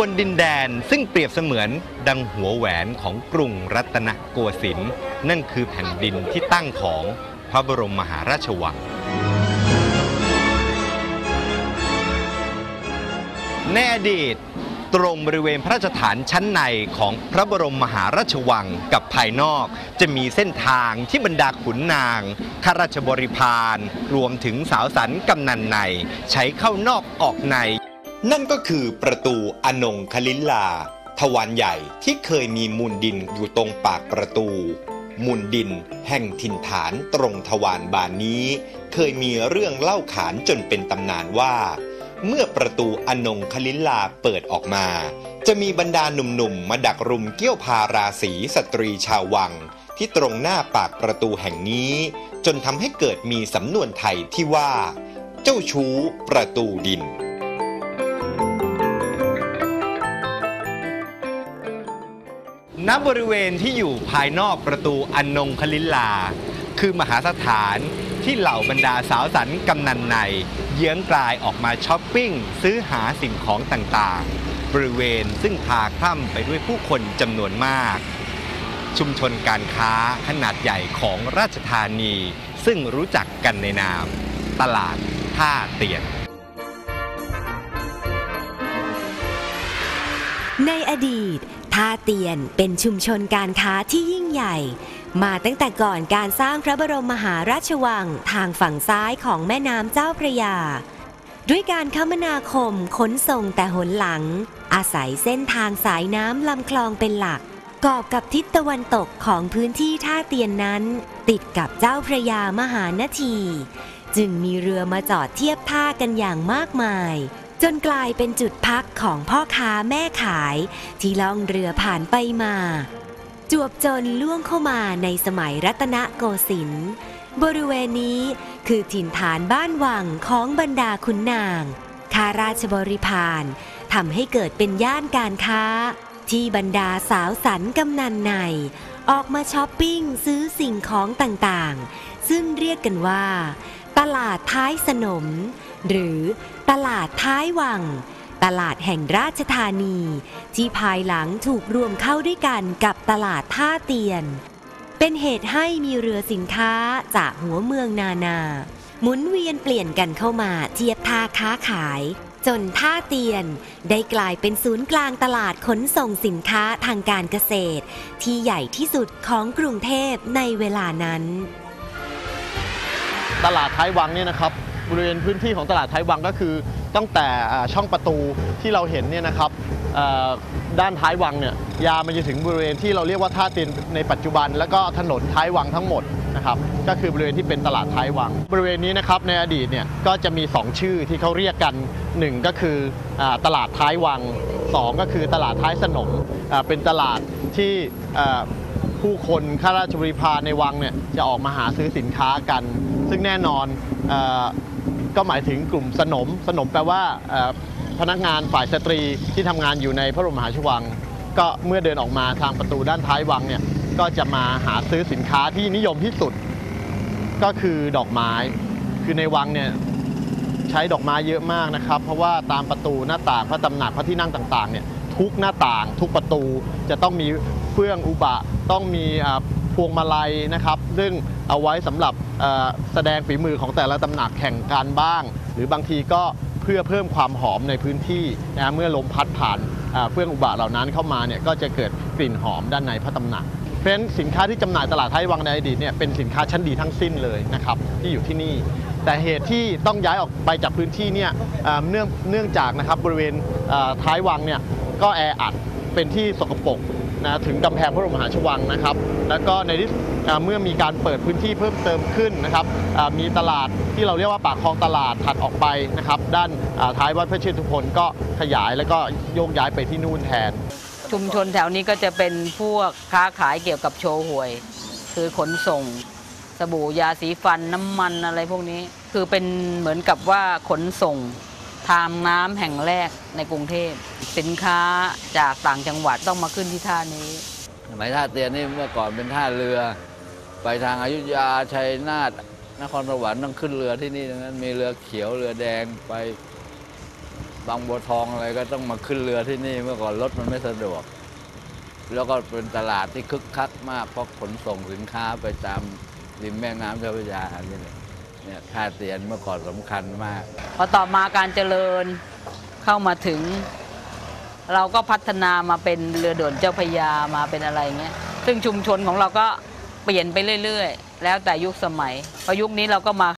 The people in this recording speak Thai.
บนดินแดนซึ่งเปรียบเสมือนดังหัวแหวนของกรุงรัตนโกสินทร์นั่นคือแผ่นดินที่ตั้งของพระบรมมหาราชวัง ในอดีตตรงบริเวณพระราชฐานชั้นในของพระบรมมหาราชวังกับภายนอก จะมีเส้นทางที่บรรดาขุนนางข้าราชบริพารรวมถึงสาวสันกำนันใน ใช้เข้านอกออกใน นั่นก็คือประตูอนงคลินลา ทวารใหญ่ที่เคยมีมูลดินอยู่ตรงปากประตู มูลดินแห่งถิ่นฐานตรงทวารบานนี้ เคยมีเรื่องเล่าขานจนเป็นตำนานว่า เมื่อประตูอนงคลินลาเปิดออกมา จะมีบรรดาหนุ่มๆ มาดักรุมเกี้ยวพาราศีสตรีชาววัง ที่ตรงหน้าปากประตูแห่งนี้ จนทำให้เกิดมีสำนวนไทยที่ว่า เจ้าชู้ประตูดิน ณบริเวณที่อยู่ภายนอกประตูอนงคลิลา คือมหาสถานที่เหล่าบรรดาสาวสันกำนันในเยื้องกลายออกมาช้อปปิ้ง ซื้อหาสิ่งของต่างๆ บริเวณซึ่งพาคล่ำไปด้วยผู้คนจำนวนมาก ชุมชนการค้าขนาดใหญ่ของราชธานี ซึ่งรู้จักกันในนาม ตลาดท่าเตียนในอดีต ท่าเตียนเป็นชุมชนการค้าที่ยิ่งใหญ่ มาตั้งแต่ก่อนการสร้างพระบรมมหาราชวังทางฝั่งซ้ายของแม่น้ำเจ้าพระยา ด้วยการคมนาคมขนส่งแต่หนหลัง อาศัยเส้นทางสายน้ำลำคลองเป็นหลัก กอบกับทิศตะวันตกของพื้นที่ท่าเตียนนั้น ติดกับเจ้าพระยามหานที จึงมีเรือมาจอดเทียบท่ากันอย่างมากมาย จนกลายเป็นจุดพักของพ่อค้าแม่ขาย ที่ล่องเรือผ่านไปมา จวบจนล่วงเข้ามาในสมัยรัตนโกสินทร์บริเวณนี้คือถิ่นฐานบ้านวังของบรรดาขุนนางข้าราชบริพารทำให้เกิดเป็นย่านการค้า ที่บรรดาสาวสันกำนันใน ออกมาช้อปปิ้งซื้อสิ่งของต่างๆ ซึ่งเรียกกันว่า ตลาดท้ายสนม หรือตลาดท้ายวัง ตลาดแห่งราชธานี ที่ภายหลังถูกรวมเข้าด้วยกันกับตลาดท่าเตียน เป็นเหตุให้มีเรือสินค้าจากหัวเมืองนานา หมุนเวียนเปลี่ยนกันเข้ามาเทียบท่าค้าขาย จนท่าเตียน ได้กลายเป็นศูนย์กลางตลาดขนส่งสินค้าทางการเกษตร ที่ใหญ่ที่สุดของกรุงเทพในเวลานั้นตลาดท้ายวังเนี่ยนะครับ บริเวณพื้นที่ของตลาดท้ายวังก็คือ ตั้งแต่ช่องประตูที่เราเห็นเนี่ยนะครับด้านท้ายวังเนี่ยยาวมาจนถึงบริเวณที่เราเรียกว่าท่าเตียนในปัจจุบัน แล้วก็ถนนท้ายวังทั้งหมดนะครับก็คือบริเวณที่เป็นตลาดท้ายวัง บริเวณนี้นะครับในอดีตเนี่ยก็จะมี 2 ชื่อที่เขาเรียกกัน 1 ก็คืออตลาดท้ายวัง 2 ก็คือตลาดท้ายสนมเป็นตลาดที่ผู้คนข้าราชบริพารในวังเนี่ยจะออกมาหาซื้อสินค้ากัน ซึ่งแน่นอนอ ก็หมายถึงกลุ่มสนม สนมแปลว่าพนักงานฝ่ายสตรีที่ทำงานอยู่ในพระบรมมหาราชวัง ก็เมื่อเดินออกมาทางประตูด้านท้ายวังเนี่ยก็จะมาหาซื้อสินค้าที่นิยมที่สุด ก็คือดอกไม้ คือในวังเนี่ยใช้ดอกไม้เยอะมากนะครับ เพราะว่าตามประตูหน้าต่างพระตำหนักพระที่นั่งต่างๆเนี่ยทุกหน้าต่าง ทุกประตูจะต้องมีเฟื่องอุบะ ต้องมีพวงมาลัยนะครับ ซึ่งเอาไว้สำหรับแสดงฝีมือของแต่ละตำหนักแข่งกันบ้าง หรือบางทีก็เพื่อเพิ่มความหอมในพื้นที่นะเมื่อลมพัดผ่านเฟื่องอุบะเหล่านั้นเข้ามาเนี่ยก็จะเกิดกลิ่นหอมด้านในพระตำหนักเพราะฉะนั้นสินค้าที่จำหน่ายตลาดไทยวังในอดีตเนี่ยเป็นสินค้าชั้นดีทั้งสิ้นเลยนะครับที่อยู่ที่นี่ แต่เหตุที่ต้องย้ายออกไปจากพื้นที่เนี่ยเนื่องเนื่องจากนะครับบริเวณท้ายวังเนี่ยก็แออัดเป็นที่สกปรกนะถึงกำแพงพระบรมมหาราชวังนะครับ แล้วก็ในที่ เอ่อเมื่อมีการเปิดพื้นที่เพิ่มเติมขึ้นนะครับเอ่อมีตลาดที่เราเรียกว่าปากคลองตลาดถัดออกไปนะครับ ด้านเอ่อท้ายวัดพระเชตุพนก็ขยายแล้วก็โยกย้ายไปที่นู่นแทน ชุมชนแถวนี้ก็จะเป็นพวกค้าขายเกี่ยวกับโชว์หวย คือขนส่งสบู่ยาสีฟันน้ำมันอะไรพวกนี้ คือเป็นเหมือนกับว่าขนส่งทางน้ำแห่งแรกในกรุงเทพ สินค้าจากต่างจังหวัดต้องมาขึ้นที่ท่านี้สมัยท่าเตียนนี่เมื่อก่อนเป็นท่าเรือ ไปทางอายุทยาชัยนาทนครสวรรค์ต้องขึ้นเรือที่นี่ดังนั้น มีเรือเขียวเรือแดงไปบางบัวทองอะไรก็ต้องมาขึ้นเรือที่นี่เมื่อก่อนรถมันไม่สะดวก แล้วก็เป็นตลาดที่คึกคักมากเพราะขนส่งสินค้าไปตามริมแม่น้ำเจ้าพระยานี่แหละเนี่ยท่าเตียนเมื่อก่อนสำคัญมาก พอต่อมาการเจริญเข้ามาถึง เราก็พัฒนามาเป็นเรือด่วนเจ้าพระยามาเป็นอะไรเงี้ยซึ่งชุมชนของเราก็ เปลี่ยนไปเรื่อย ๆ แล้วแต่ยุคสมัยพอยุคนี้เราก็มา